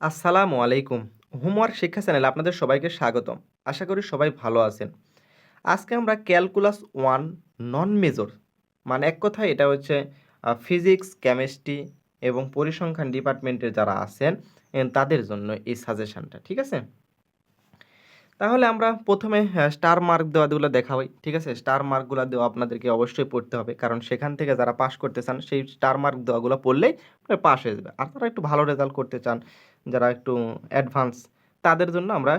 আসসালামু আলাইকুম। হোমওয়ার্ক শিক্ষা চ্যানেলে আপনাদের সবাইকে স্বাগতম। আশা করি সবাই ভালো আছেন। আজকে আমরা ক্যালকুলাস ওয়ান নন মেজর মানে এক কথায় এটা হচ্ছে ফিজিক্স, কেমিস্ট্রি এবং পরিসংখ্যান ডিপার্টমেন্টের যারা আছেন তাদের জন্য এই সাজেশানটা, ঠিক আছে? তাহলে আমরা প্রথমে স্টার মার্ক দেওয়াগুলো দেখাবই ঠিক আছে? স্টার মার্কগুলো দেওয়া আপনাদেরকে অবশ্যই পড়তে হবে, কারণ সেখান থেকে যারা পাস করতে চান, সেই স্টার মার্ক দেওয়াগুলো পড়লেই পাস হয়ে যাবে। আর তারা একটু ভালো রেজাল্ট করতে চান, যারা একটু অ্যাডভান্স তাদের জন্য আমরা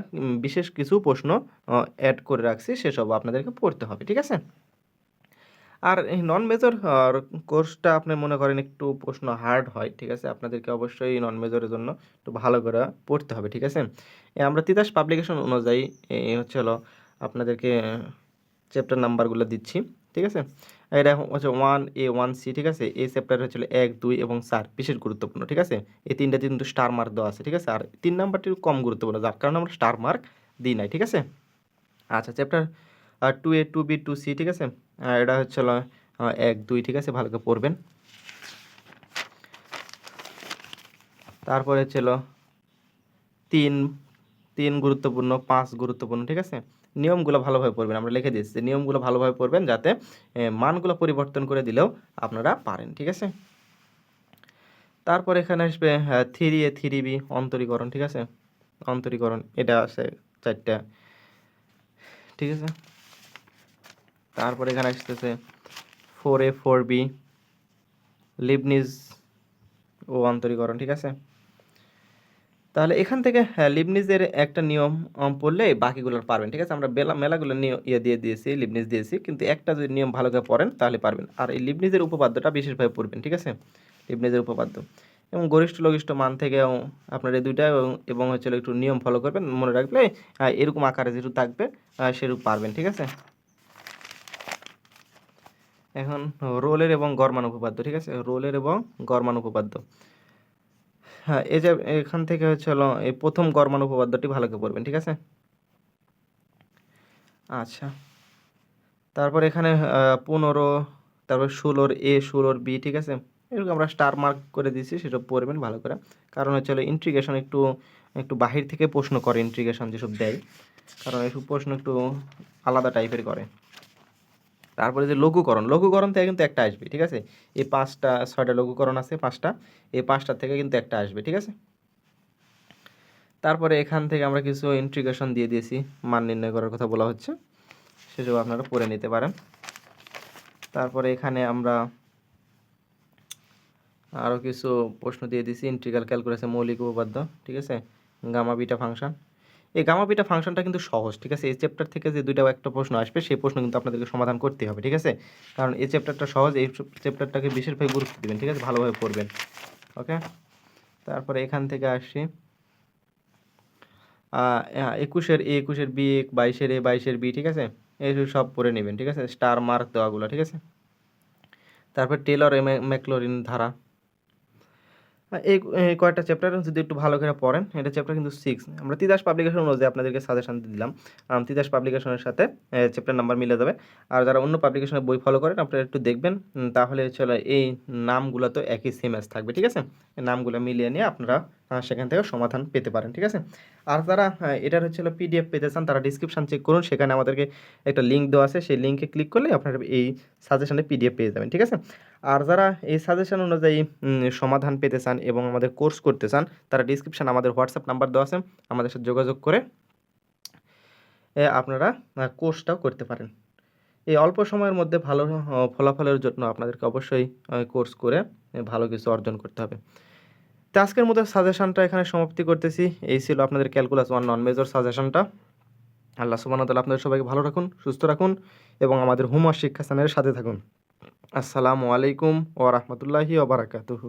বিশেষ কিছু প্রশ্ন অ্যাড করে রাখছি সেসব আপনাদেরকে পড়তে হবে, ঠিক আছে? আর এই নন মেজর কোর্সটা আপনি মনে করেন একটু প্রশ্ন হার্ড হয়, ঠিক আছে? আপনাদেরকে অবশ্যই নন মেজরের জন্য একটু ভালো করে পড়তে হবে, ঠিক আছে? আমরা তিতাস পাবলিকেশন অনুযায়ী হচ্ছে হলো আপনাদেরকে চ্যাপ্টার নাম্বারগুলো দিচ্ছি, ঠিক আছে? এটা হচ্ছে ওয়ান এ ওয়ান সি ঠিক আছে? এই চ্যাপ্টার হচ্ছে এক, দুই এবং চার বিশেষ গুরুত্বপূর্ণ, ঠিক আছে? এই তিনটাতে কিন্তু স্টার মার্ক দেওয়া আছে, ঠিক আছে? আর তিন নাম্বারটি কম গুরুত্বপূর্ণ, যার কারণে আমরা স্টার মার্ক দিই নাই, ঠিক আছে? আচ্ছা chapter two A two B two C ঠিক আছে? আর এটা হচ্ছে এক, দুই, ঠিক আছে? ভালো করে পড়বেন। তারপরে ছিল তিন তিন গুরুত্বপূর্ণ, পাঁচ গুরুত্বপূর্ণ, ঠিক আছে? নিয়মগুলো ভালোভাবে পড়বেন। আমরা লিখে দিচ্ছি যে নিয়মগুলো ভালোভাবে পড়বেন যাতে মানগুলো পরিবর্তন করে দিলেও আপনারা পারেন, ঠিক আছে? তারপর এখানে আসবে থ্রি এ থ্রি বি অন্তরীকরণ, ঠিক আছে? অন্তরীকরণ, এটা আছে চারটা, ঠিক আছে? তারপর এখানে আসতেছে four A four B Leibniz ও অন্তরীকরণ ঠিক আছে? তাহলে এখান থেকে হ্যাঁ, লিবনিজের একটা নিয়ম পড়লে বাকিগুলো পারবেন ঠিক আছে? আমরা বেলা মেলাগুলো ইয়ে দিয়ে দিয়েছি লিবনিজ দিয়েছি কিন্তু একটা যদি নিয়ম ভালো করে পড়েন তাহলে পারবেন। আর এই লিবনিজের উপপাদ্যটা বিশেষভাবে পড়বেন ঠিক আছে? লিবনিজের উপপাদ্য। এবং গরিষ্ঠ লঘিষ্ঠ মান থেকে আপনার এই দুইটা এবং হচ্ছে একটু নিয়ম ফলো করবেন মনে রাখলে এরকম আকারে যেটু থাকবে সেরূপ পারবেন ঠিক আছে? এখন রোলের এবং গরমান উপপাদ্য, ঠিক আছে? রোলের এবং গরমান উপপাদ্য। হ্যাঁ এই যে এখান থেকে হচ্ছে হলো, এই প্রথম গরমান উপপাদ্যটি ভালো করে পড়বেন, ঠিক আছে? আচ্ছা। তারপর এখানে পনেরো, তারপর ষোলোর এ, ষোলোর বি, ঠিক আছে? এরকম আমরা স্টার মার্ক করে দিয়েছি, সেটা পড়বেন ভালো করে। কারণ হচ্ছে হলো ইন্ট্রিগেশন একটু একটু বাহির থেকে প্রশ্ন করে ইন্ট্রিগেশন যেসব দেয়। কারণ এইসব প্রশ্ন একটু আলাদা টাইপের করে। তারপরে যে লঘুকরণ লঘুকরণ থেকে কিন্তু একটা আসবে, ঠিক আছে? এই পাঁচটা, ছয়টা লঘুকরণ আছে, পাঁচটা। এই পাঁচটা থেকে কিন্তু একটা আসবে, ঠিক আছে? তারপরে এখান থেকে আমরা কিছু ইন্ট্রিগেশন দিয়ে দিয়েছি, মান নির্ণয় করার কথা বলা হচ্ছে। সেসব আপনারা পড়ে নিতে পারেন। তারপরে এখানে আমরা আরও কিছু প্রশ্ন দিয়ে দিয়েছি ইন্ট্রিগাল ক্যালকুলাসের মৌলিক উপপাদ্য, ঠিক আছে? গামা বিটা ফাংশন এই গামা বিটা ফাংশনটা কিন্তু সহজ, ঠিক আছে? এই চ্যাপ্টার থেকে যে দুইটা একটা প্রশ্ন আসবে, সেই প্রশ্ন কিন্তু আপনাদেরকে সমাধান করতে হবে, ঠিক আছে? কারণ এই চ্যাপ্টারটা সহজ, এই চ্যাপ্টারটাকে বিশেষভাবে গুরুত্ব দেবেন, ঠিক আছে? ভালোভাবে পড়বেন, ওকে? তারপরে এখান থেকে আসি। একুশের এ, একুশের বি এক বাইশের এ, বাইশের বি, ঠিক আছে? এই সব পড়ে নেবেন, ঠিক আছে? স্টার মার্ক দেওয়াগুলো, ঠিক আছে? তারপর টেলর ম্যাকলোরিন ধারা এই কয়েকটা চ্যাপ্টার যদি একটু ভালো করে পড়েন, এটা চ্যাপ্টার কিন্তু সিক্স আমরা তিতাস পাবলিকেশন অনুযায়ী আপনাদেরকে সাজেশন দিলাম। তিদাস পাবলিকেশনের সাথে চ্যাপ্টার নাম্বার মিলে যাবে। আর যারা অন্য পাবলিকেশনের বই ফলো করেন, আপনারা একটু দেখবেন তাহলে চলো এই নামগুলো তো একই সেম থাকবে, ঠিক আছে? নামগুলো মিলিয়ে নিয়ে আপনারা সেখান থেকে সমাধান পেতে পারেন, ঠিক আছে? আর যারা এটার হচ্ছে পিডিএফ পেতে চান, তারা ডিসক্রিপশান চেক করুন, সেখানে আমাদেরকে একটা লিঙ্ক দেওয়া আছে, সেই লিঙ্কে ক্লিক করলে আপনারা এই সাজেশানে পিডিএফ পেয়ে যাবেন, ঠিক আছে? আর যারা এই সাজেশান অনুযায়ী সমাধান পেতে চান এবং আমাদের কোর্স করতে চান, তারা ডিসক্রিপশান আমাদের হোয়াটসঅ্যাপ নাম্বার দেওয়া আছে, আমাদের সাথে যোগাযোগ করে আপনারা কোর্সটাও করতে পারেন। এই অল্প সময়ের মধ্যে ভালো ফলাফলের জন্য আপনাদেরকে অবশ্যই কোর্স করে ভালো কিছু অর্জন করতে হবে। তো আজকের মতো সাজেশনটা এখানে সমাপ্তি করতেছি। এই ছিল আপনাদের ক্যালকুলাস ওয়ান নন মেজর সাজেশনটা। আল্লাহ সুবাহ তাআলা আপনাদের সবাইকে ভালো রাখুন, সুস্থ রাখুন এবং আমাদের হুমা শিক্ষা চ্যানেলের সাথে থাকুন। আসসালামু আলাইকুম ও রহমতুল্লাহি ওবরাকাতুহু বারাকাতুহু।